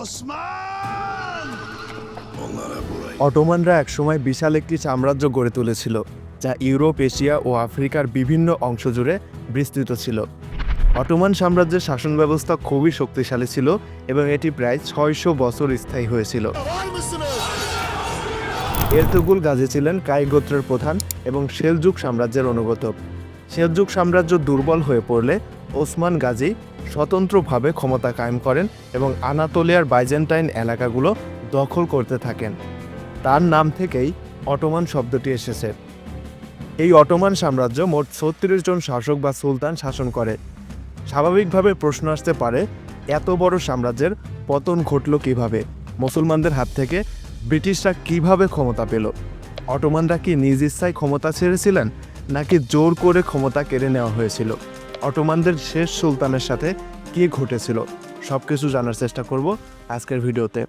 ওসমান! অটোমানরা একসময় বিশাল একটি সাম্রাজ্য গড়ে তুলেছিল যা ইউরোপ এশিয়া ও আফ্রিকার বিভিন্ন অংশ জুড়ে বিস্তৃত ছিল। অটোমান সাম্রাজ্যের শাসন ব্যবস্থা খুবই শক্তিশালী ছিল এবং এটি প্রায় ছয়শো বছর স্থায়ী হয়েছিল? এরতুগুল গাজী ছিলেন কাই গোত্রের প্রধান এবং সেলজুক সাম্রাজ্যের অনুগত। সেলজুক সাম্রাজ্য দুর্বল হয়ে পড়লে ওসমান গাজী স্বতন্ত্রভাবে ক্ষমতা কায়েম করেন এবং আনাতোলিয়ার বাইজেন্টাইন এলাকাগুলো দখল করতে থাকেন। তার নাম থেকেই অটোমান শব্দটি এসেছে। এই অটোমান সাম্রাজ্য মোট ছত্রিশ জন শাসক বা সুলতান শাসন করে। স্বাভাবিকভাবে প্রশ্ন আসতে পারে, এত বড় সাম্রাজ্যের পতন ঘটল কীভাবে? মুসলমানদের হাত থেকে ব্রিটিশরা কীভাবে ক্ষমতা পেল? অটোমানরা কি নিজ ইচ্ছায় ক্ষমতা ছেড়েছিলেন নাকি জোর করে ক্ষমতা কেড়ে নেওয়া হয়েছিল? অটোমানদের শেষ সুলতানের সাথে কি ঘটেছিল, সবকিছু জানার চেষ্টা করব আজকের ভিডিওতে।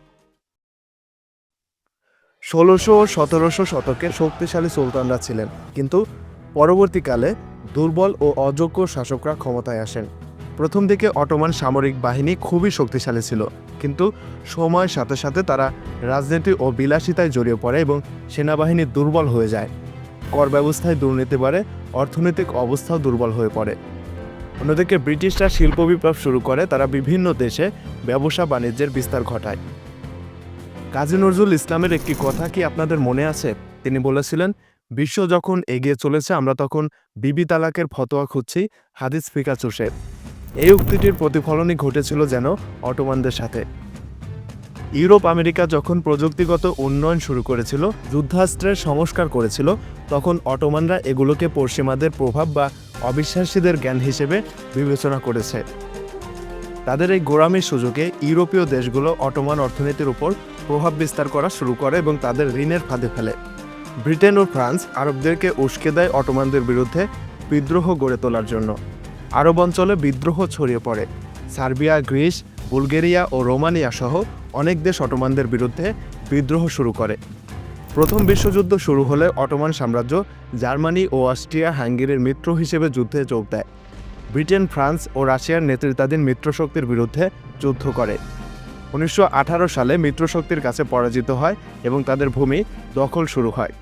ষোলোশো ও সতেরোশো শতকে শক্তিশালী সুলতানরা ছিলেন, কিন্তু পরবর্তীকালে দুর্বল ও অযোগ্য শাসকরা ক্ষমতায় আসেন। প্রথম দিকে অটোমান সামরিক বাহিনী খুবই শক্তিশালী ছিল, কিন্তু সময়ের সাথে সাথে তারা রাজনীতি ও বিলাসিতায় জড়িয়ে পড়ে এবং সেনাবাহিনী দুর্বল হয়ে যায়। কর ব্যবস্থায় দুর্নীতি বাড়ে, অর্থনৈতিক অবস্থাও দুর্বল হয়ে পড়ে। অন্যদিকে ব্রিটিশরা শিল্প বিপ্লব শুরু করে তারা বিভিন্ন দেশে ব্যবসা বাণিজ্যের বিস্তার ঘটায়। কাজী নজরুল ইসলামের একটি কথা কি আপনাদের মনে আছে? তিনি বলেছিলেন, বিশ্ব যখন এগিয়ে চলেছে, আমরা তখন বিবি তালাকের ফতোয়া খুঁজছি, হাদিস ফিকা চুষে এই উক্তিটির প্রতিফলনই ঘটেছিল যেন অটোমানদের সাথে। ইউরোপ, আমেরিকা যখন প্রযুক্তিগত উন্নয়ন শুরু করেছিল, যুদ্ধাস্ত্রের সংস্কার করেছিল, তখন অটোমানরা এগুলোকে পশ্চিমাদের প্রভাব বা অবিশ্বাসীদের জ্ঞান হিসেবে বিবেচনা করেছে। তাদের এই গোড়ামির সুযোগে ইউরোপীয় দেশগুলো অটোমান অর্থনীতির উপর প্রভাব বিস্তার করা শুরু করে এবং তাদের ঋণের ফাঁদে ফেলে। ব্রিটেন ও ফ্রান্স আরবদেরকে উস্কে দেয় অটোমানদের বিরুদ্ধে বিদ্রোহ গড়ে তোলার জন্য। আরব অঞ্চলে বিদ্রোহ ছড়িয়ে পড়ে। সার্বিয়া, গ্রিস, বুলগেরিয়া ও রোমানিয়া সহ অনেক দেশ অটোমানদের বিরুদ্ধে বিদ্রোহ শুরু করে। প্রথম বিশ্বযুদ্ধ শুরু হলে অটোমান সাম্রাজ্য জার্মানি ও অস্ট্রিয়া হাঙ্গেরির মিত্র হিসেবে যুদ্ধে যোগ দেয়। ব্রিটেন, ফ্রান্স ও রাশিয়ার নেতৃত্বাধীন মিত্রশক্তির বিরুদ্ধে যুদ্ধ করে। উনিশশো আঠারো সালে মিত্রশক্তির কাছে পরাজিত হয় এবং তাদের ভূমি দখল শুরু হয়।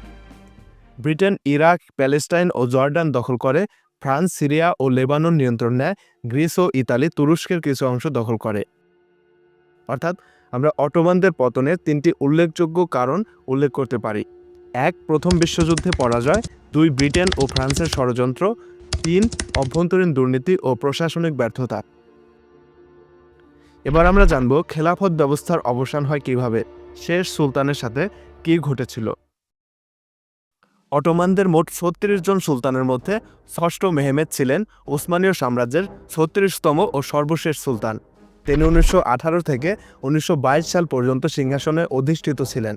ব্রিটেন, ইরাক, প্যালেস্টাইন ও জর্ডান দখল করে। ফ্রান্স, সিরিয়া ও লেবানন নিয়ন্ত্রণ নেয়। গ্রিস ও ইতালি তুরস্কের কিছু অংশ দখল করে। অর্থাৎ আমরা অটোমানদের পতনের তিনটি উল্লেখযোগ্য কারণ উল্লেখ করতে পারি। এক, প্রথম বিশ্বযুদ্ধে পরাজয় দুই, ব্রিটেন ও ফ্রান্সের ষড়যন্ত্র। তিন, অভ্যন্তরীণ দুর্নীতি ও প্রশাসনিক ব্যর্থতা। এবার আমরা জানব খেলাফত ব্যবস্থার অবসান হয় কীভাবে, শেষ সুলতানের সাথে কি ঘটেছিল। অটোমানদের মোট ছত্রিশ জন সুলতানের মধ্যে ষষ্ঠ মেহমেদ ছিলেন ওসমানীয় সাম্রাজ্যের ছত্রিশতম ও সর্বশেষ সুলতান। তিনি উনিশশো আঠারো থেকে উনিশশো বাইশ সাল পর্যন্ত সিংহাসনে অধিষ্ঠিত ছিলেন।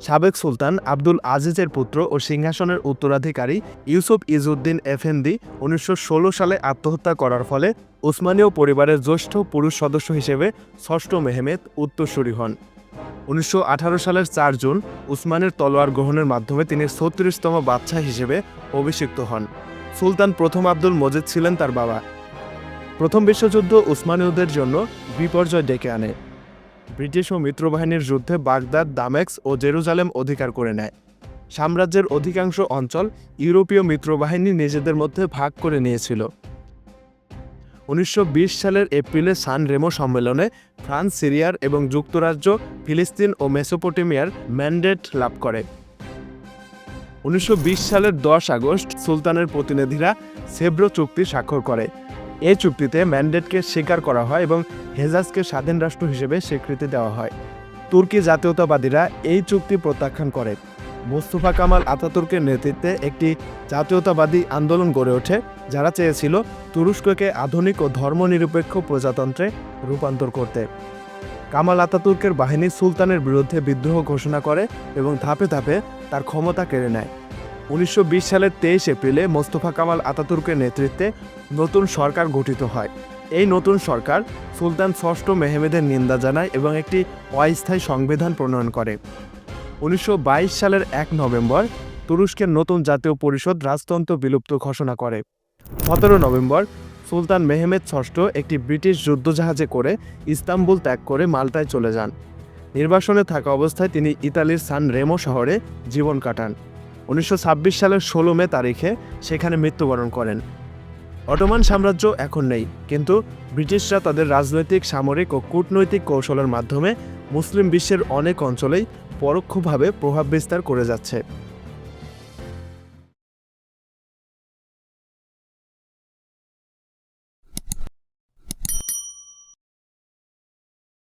সাবেক সুলতান আব্দুল আজিজের পুত্র ও সিংহাসনের উত্তরাধিকারী ইউসুফ ইজউদ্দিন এফেন্দি উনিশশো সালে আত্মহত্যা করার ফলে উসমানীয় পরিবারের জ্যেষ্ঠ পুরুষ সদস্য হিসেবে ষষ্ঠ মেহমেদ উত্তরসূরি হন। উনিশশো আঠারো সালের চার জুন উসমানের তলোয়ার গ্রহণের মাধ্যমে তিনি ছত্রিশতম বাদশাহ হিসেবে অভিষিক্ত হন। সুলতান প্রথম আব্দুল মজিদ ছিলেন তার বাবা। প্রথম বিশ্বযুদ্ধ উসমানীয়দের জন্য বিপর্যয় ডেকে আনে। ব্রিটিশ ও মিত্রবাহিনীর যুদ্ধে বাগদাদ দামেক্স ও জেরুজালেম অধিকার করে নেয়। সাম্রাজ্যের অধিকাংশ অঞ্চল ইউরোপীয় মিত্রবাহিনী নিজেদের মধ্যে ভাগ করে নিয়েছিল। উনিশশো বিশ সালের এপ্রিলে সান রেমো সম্মেলনে ফ্রান্স, সিরিয়ার এবং যুক্তরাজ্য, ফিলিস্তিন ও মেসোপটেমিয়ার ম্যান্ডেট লাভ করে। উনিশশো বিশ সালের দশ আগস্ট সুলতানের প্রতিনিধিরা সেব্রো চুক্তি স্বাক্ষর করে। এই চুক্তিতে ম্যান্ডেটকে স্বীকার করা হয় এবং হেজাজকে স্বাধীন রাষ্ট্র হিসেবে স্বীকৃতি দেওয়া হয়। তুর্কি জাতীয়তাবাদীরা এই চুক্তি প্রত্যাখ্যান করে। মোস্তফা কামাল আতাতুর্কের নেতৃত্বে একটি জাতীয়তাবাদী আন্দোলন গড়ে ওঠে, যারা চেয়েছিল তুরস্ককে আধুনিক ও ধর্মনিরপেক্ষ প্রজাতন্ত্রে রূপান্তর করতে। কামাল আতাতুর্কের বাহিনী সুলতানের বিরুদ্ধে বিদ্রোহ ঘোষণা করে এবং ধাপে ধাপে তার ক্ষমতা কেড়ে নেয়। উনিশশো বিশ সালের তেইশ এপ্রিলে মোস্তফা কামাল আতাতুর্কের নেতৃত্বে নতুন সরকার গঠিত হয়। এই নতুন সরকার সুলতান ষষ্ঠ মেহমেদের নিন্দা জানায় এবং একটি অস্থায়ী সংবিধান প্রণয়ন করে। উনিশশো বাইশ সালের এক নভেম্বর তুরস্কের নতুন জাতীয় পরিষদ রাজতন্ত্র বিলুপ্ত ঘোষণা করে। সতেরো নভেম্বর সুলতান মেহমেদ ষষ্ঠ একটি ব্রিটিশ যুদ্ধজাহাজে করে ইস্তাম্বুল ত্যাগ করে মাল্টায় চলে যান। নির্বাসনে থাকা অবস্থায় তিনি ইতালির সান রেমো শহরে জীবন কাটান। উনিশশো ছাব্বিশ সালের ষোলো মে তারিখে সেখানে মৃত্যুবরণ করেন। অটোমান সাম্রাজ্য এখন নেই, কিন্তু ব্রিটিশরা তাদের রাজনৈতিক, সামরিক ও কূটনৈতিক কৌশলের মাধ্যমে মুসলিম বিশ্বের অনেক অঞ্চলেই পরোক্ষভাবে প্রভাব বিস্তার করে যাচ্ছে।